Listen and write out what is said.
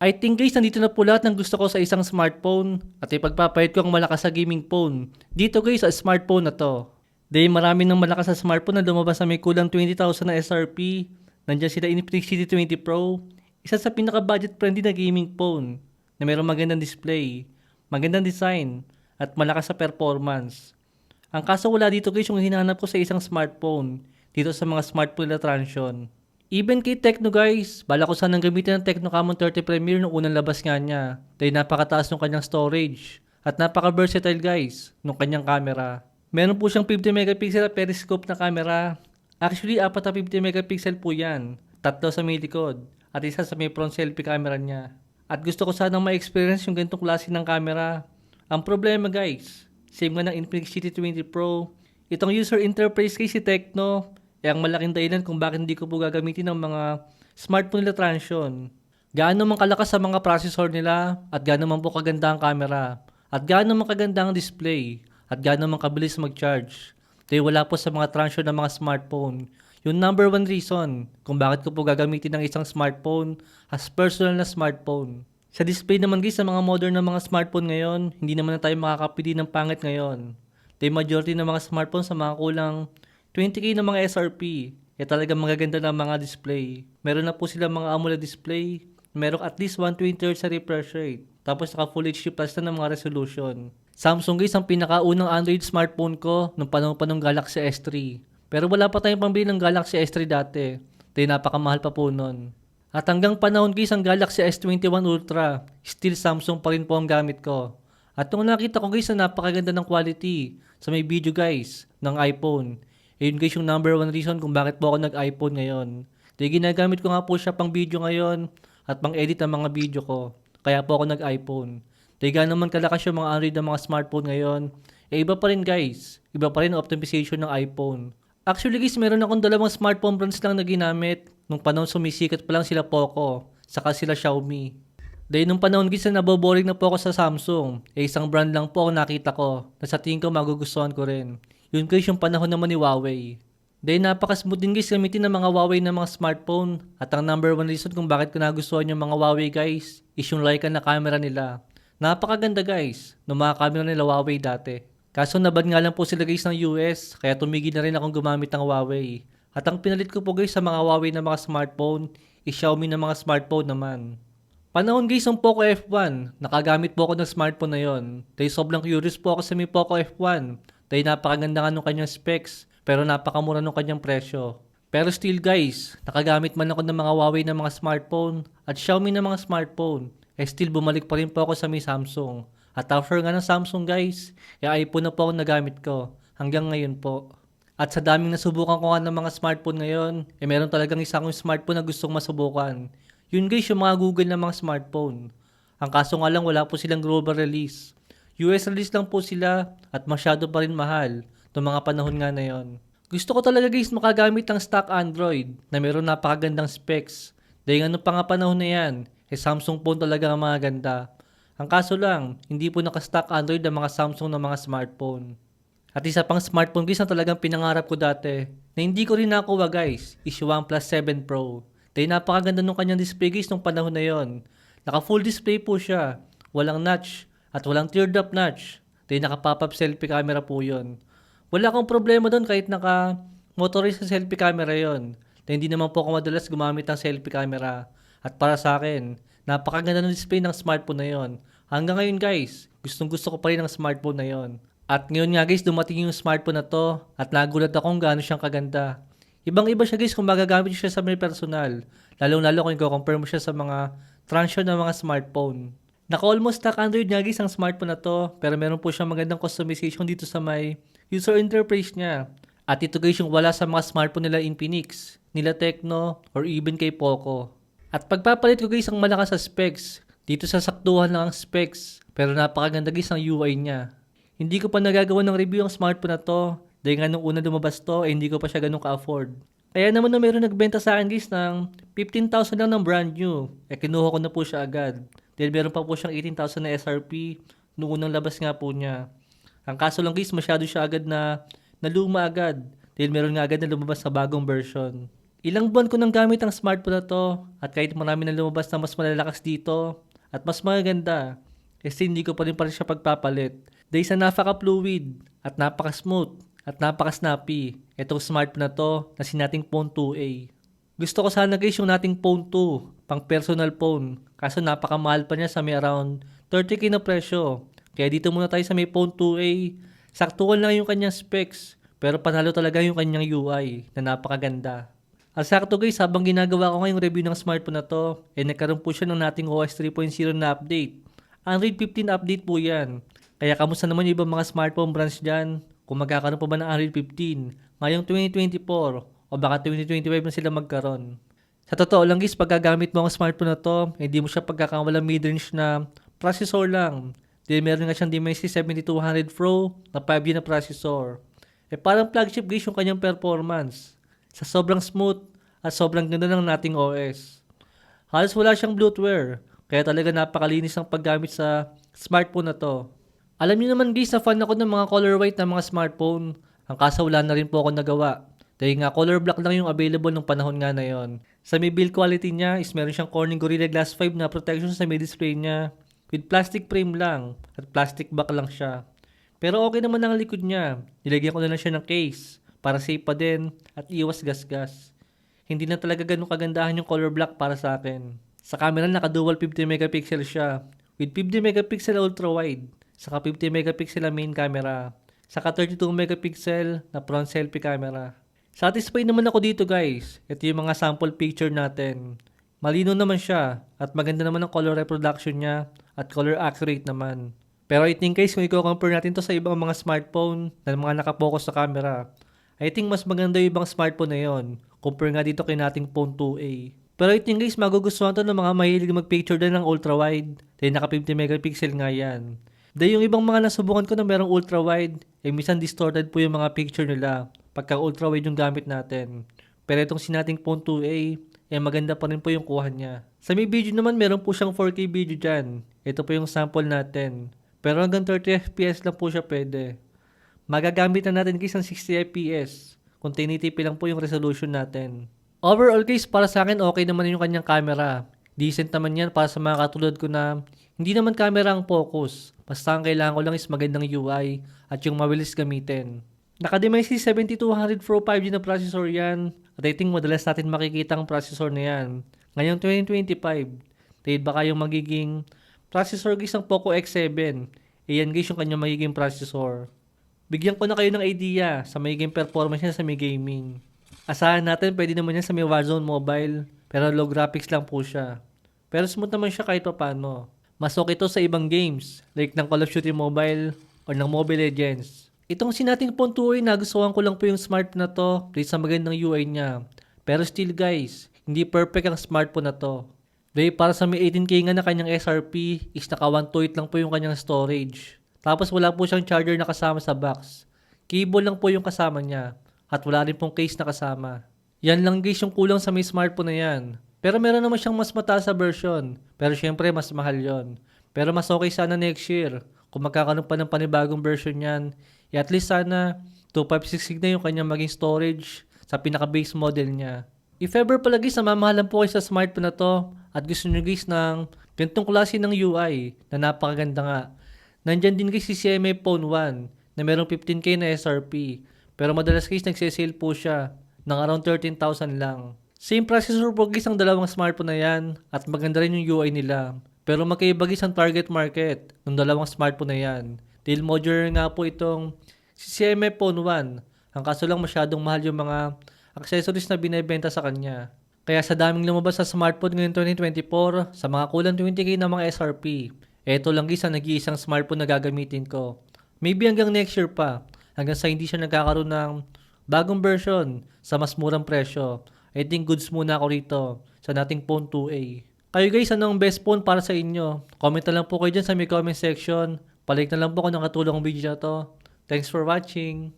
I think guys, nandito na po lahat ng gusto ko sa isang smartphone at ipagpapahit ko ang malakas sa gaming phone. Dito guys, sa smartphone na to. Dahil marami ng malakas sa smartphone na lumabas sa may kulang 20,000 na SRP. Nandiyan sila Infinix CD20 Pro, isa sa pinaka-budget friendly na gaming phone na mayroong magandang display, magandang design, at malakas sa performance. Ang kaso wala dito guys yung hinanap ko sa isang smartphone dito sa mga smartphone na Transsion. Even kay Tecno guys, bala ko sanang gamitin ng Tecno Camon 30 Premier nung unang labas nga niya. Dahil napakataas ng kanyang storage. At napaka-versatile guys nung kanyang camera. Meron po siyang 50 megapixel periscope na camera. Actually, apat na 50 megapixel po yan. Tatlo sa may likod. At isa sa may front selfie camera niya. At gusto ko sanang ma-experience yung ganitong klase ng camera. Ang problema guys, same nga ng Infinix GT20 Pro. Itong user interface kay si Tecno, eh ang malaking dahilan kung bakit hindi ko po gagamitin ng mga smartphone nila Transsion. Gaano man kalakas sa mga processor nila at gaano man po kaganda ang camera at gaano man kaganda ang display at gaano man kabilis mag-charge. Dahil wala po sa mga Transsion ng mga smartphone. Yung number one reason kung bakit ko po gagamitin ng isang smartphone as personal na smartphone. Sa display naman guys sa mga modern na mga smartphone ngayon, hindi naman na tayo makakapili ng pangit ngayon. Dahil majority ng mga smartphone sa mga kulang 20k ng mga SRP, eh talagang magaganda ng mga display. Meron na po sila mga AMOLED display, meron at least 120 Hz sa refresh rate. Tapos naka Full HD Plus na ng mga resolution. Samsung guys ang pinakaunang Android smartphone ko nung panahon pa ng Galaxy S3. Pero wala pa tayong pambili ng Galaxy S3 dati. Dahil napakamahal pa po nun. At hanggang panahon guys ang Galaxy S21 Ultra, still Samsung pa rin po ang gamit ko. At nung nakita ko guys na napakaganda ng quality sa may video guys ng iPhone, Ayun guys yung number one reason kung bakit po ako nag-iPhone ngayon. Dahil ginagamit ko nga po siya pang video ngayon at pang edit ng mga video ko. Kaya po ako nag-iPhone. Gano'n naman kalakas yung mga Android ng mga smartphone ngayon, eh iba pa rin guys. Iba pa rin optimization ng iPhone. Actually guys, meron akong dalawang smartphone brands lang na ginamit nung panahon sumisikat pa lang sila Poco, saka sila Xiaomi. Dahil nung panahon guys na naboboring na po ako sa Samsung, eh isang brand lang po ang nakita ko na sa tingin ko magugustuhan ko rin. Yun guys yung panahon naman ni Huawei. Dahil napaka-smooth din guys gamitin ng mga Huawei na mga smartphone. At ang number one reason kung bakit ko nagustuhan yung mga Huawei guys is yung Leica na camera nila. Napakaganda guys ng mga camera nila Huawei dati. Kaso nabad nga lang po sila guys ng US kaya tumigil na rin akong gumamit ng Huawei. At ang pinalit ko po guys sa mga Huawei na mga smartphone is Xiaomi na mga smartphone naman. Panahon guys ng Poco F1, nakagamit po ako ng smartphone na yon. Dahil sobrang curious po ako sa may Poco F1 dahil napakaganda nga nung kanyang specs, pero napakamura nung kanyang presyo. Pero still guys, nakagamit man ako ng mga Huawei na mga smartphone at Xiaomi na mga smartphone, eh still bumalik pa rin po ako sa may Samsung. At after nga ng Samsung guys, eh iPhone na po ang nagamit ko. Hanggang ngayon po. At sa daming nasubukan ko nga ng mga smartphone ngayon, eh meron talagang isa akong smartphone na gustong masubukan. Yun guys, yung mga Google na mga smartphone. Ang kaso nga lang wala po silang global release. US release lang po sila at masyado pa rin mahal noong mga panahon nga na yon. Gusto ko talaga guys makagamit ng stock Android na meron napakagandang specs. Dahil ano pa nga panahon na yan, eh Samsung phone talaga ang mga ganda. Ang kaso lang, hindi po naka-stock Android ang mga Samsung na mga smartphone. At isa pang smartphone guys na talagang pinangarap ko dati, na hindi ko rin nakuha guys, is OnePlus 7 Pro. Dahil napakaganda nung kanyang display guys nung panahon na yon. Naka full display po siya, walang notch, at walang teardrop notch. Dahil naka-pop-up selfie camera po yun. Wala akong problema doon kahit naka motorized na selfie camera yon. Dahil hindi naman po ako madalas gumamit ng selfie camera. At para sa akin, napakaganda ng display ng smartphone na yon. Hanggang ngayon guys, gustong gusto ko pa rin ng smartphone na yon. At ngayon nga guys, dumating yung smartphone na to at nagulat ako kung gaano siyang kaganda. Ibang-iba siya guys kung magagamit siya sa mga personal. Lalong-lalo kung i-compare mo siya sa mga transyon ng mga smartphone. Naka-almost stock Android nga guys ang smartphone na to, pero meron po siyang magandang customization dito sa may user interface niya. At ito guys yung wala sa mga smartphone nila Infinix, nila Tecno, or even kay Poco. At pagpapalit ko guys ang malakas sa specs, dito sa saktuhan lang ang specs, pero napakaganda guys ang UI niya. Hindi ko pa nagagawa ng review ang smartphone na to, dahil nga nung una lumabas to, eh, hindi ko pa siya ganun ka-afford. Kaya naman na meron nagbenta sa akin guys ng 15,000 lang ng brand new, eh kinuha ko na po siya agad. Dahil meron pa po siyang 18,000 na SRP noong unang labas nga po niya. Ang kaso lang guys, masyado siya agad na naluma agad. Dahil meron nga agad na lumabas sa bagong version. Ilang buwan ko nang gamit ang smartphone na to at kahit marami na lumabas na mas malalakas dito at mas magaganda, kasi hindi ko pa rin pa rin siya pagpapalit. Dahil sa napaka-fluid at napaka-smooth at napaka-snappy, itong smartphone na to na sinating Phone 2A. Gusto ko sana guys yung nating Phone 2, pang personal phone. Kaso napakamahal pa niya sa may around 30k na presyo. Kaya dito muna tayo sa may Phone 2A. Saktuhan lang yung kanyang specs, pero panalo talaga yung kanyang UI na napakaganda. Ang sakto guys, habang ginagawa ko ngayong review ng smartphone na to, eh nagkaroon po siya ng nating OS 3.0 na update. Android 15 update po yan. Kaya kamusta naman yung ibang mga smartphone brands dyan? Kung magkakaroon pa ba ng Android 15 ngayong 2024 o baka 2025 na sila magkaroon. Sa totoo lang guys, paggagamit mo ang smartphone na to, hindi mo siya pagkakawalang mid-range na processor lang. Dahil meron nga siyang Dimensity 7200 Pro na 5G na processor. Eh parang flagship guys yung kanyang performance. Sa sobrang smooth at sobrang ganda ng nating OS. Halos wala siyang bloatware, kaya talaga napakalinis ang paggamit sa smartphone na to. Alam niyo naman guys na fan ako ng mga color white na mga smartphone. Ang kaso wala na rin po ako nagawa. Dahil nga color black lang yung available ng panahon nga na yon. Sa may build quality niya is meron siyang Corning Gorilla Glass 5 na protection sa may display niya. With plastic frame lang at plastic back lang siya. Pero okay naman ang likod niya. Nilagyan ko na lang siya ng case para safe pa din at iwas gas-gas. Hindi na talaga ganun kagandahan yung color black para sa akin. Sa camera naka dual 50 megapixel siya with 50 megapixel ultra wide saka 50 megapixel na main camera saka 32 megapixel na front selfie camera. Satisfied naman ako dito guys. Ito yung mga sample picture natin. Malino naman siya at maganda naman ang color reproduction niya at color accurate naman. Pero I think guys kung i-compare natin to sa ibang mga smartphone na mga nakapokus sa camera, I think mas maganda yung ibang smartphone na yon compare nga dito kay nating phone 2A. Pero I think guys magugustuhan to ng mga mahilig mag-picture din ng ultra wide. Dahil naka 50 megapixel nga yan. Dahil yung ibang mga nasubukan ko na merong ultra wide, eh minsan distorted po yung mga picture nila pagka ultra wide yung gamit natin. Pero itong sinating phone 2A, eh maganda pa rin po yung kuha niya. Sa may video naman meron po siyang 4K video dyan. Ito po yung sample natin. Pero hanggang 30 FPS lang po siya pwede. Magagamit na natin guys ng 60 FPS kung 1080p lang po yung resolution natin. Overall guys, para sa akin okay naman yung kanyang camera. Decent naman yan para sa mga katulad ko na hindi naman camera ang focus. Basta ang kailangan ko lang is magandang UI at yung mabilis gamitin. Naka-Dimensity 7200 Pro 5G na processor yan think madalas natin makikita ang processor na yan. Ngayong 2025, dahil baka yung magiging processor guys ng Poco X7, eh yan guys yung kanyang magiging processor. Bigyan ko na kayo ng idea sa magiging performance niya sa may gaming. Asahan natin pwede naman yan sa may Warzone Mobile, pero low graphics lang po siya. Pero smooth naman siya kahit pa paano. Mas okay ito sa ibang games, like ng Call of Duty Mobile or ng Mobile Legends. Itong sinating phone 2 ay nagustuhan ko lang po yung smartphone na to based sa magandang UI niya. Pero still guys, hindi perfect ang smartphone na to. Dahil para sa may 18k nga na kanyang SRP is naka 128 lang po yung kanyang storage. Tapos wala po siyang charger na kasama sa box. Cable lang po yung kasama niya. At wala rin pong case na kasama. Yan lang guys yung kulang sa may smartphone na yan. Pero meron naman siyang mas mataas na version. Pero syempre mas mahal yon. Pero mas okay sana next year. Kung magkakaroon pa ng panibagong version yan. Eh, at least sana 2566 na yung kanyang maging storage sa pinaka-base model niya. If ever pala guys, namamahalan po kayo sa smartphone na to at gusto nyo guys ng ganitong klase ng UI na napakaganda nga. Nandyan din guys si CMA Phone 1 na merong 15k na SRP. Pero madalas guys nagsisale po siya ng around 13,000 lang. Same processor po guys ang dalawang smartphone na yan at maganda rin yung UI nila. Pero magkaiba guys ang target market ng dalawang smartphone na yan. Dahil modular nga po itong CMA Phone 1. Ang kaso lang masyadong mahal yung mga accessories na binibenta sa kanya. Kaya sa daming lumabas sa smartphone ngayon 2024, sa mga kulang 20k na mga SRP, eto lang ang nag-iisang smartphone na gagamitin ko. Maybe hanggang next year pa, hanggang sa hindi siya nagkakaroon ng bagong version sa mas murang presyo. I think goods muna ako rito sa nating phone 2A. Kayo guys, anong best phone para sa inyo? Comment na lang po kayo dyan sa may comment section. Palik na lang po kung nakatulong ang video to. Thanks for watching.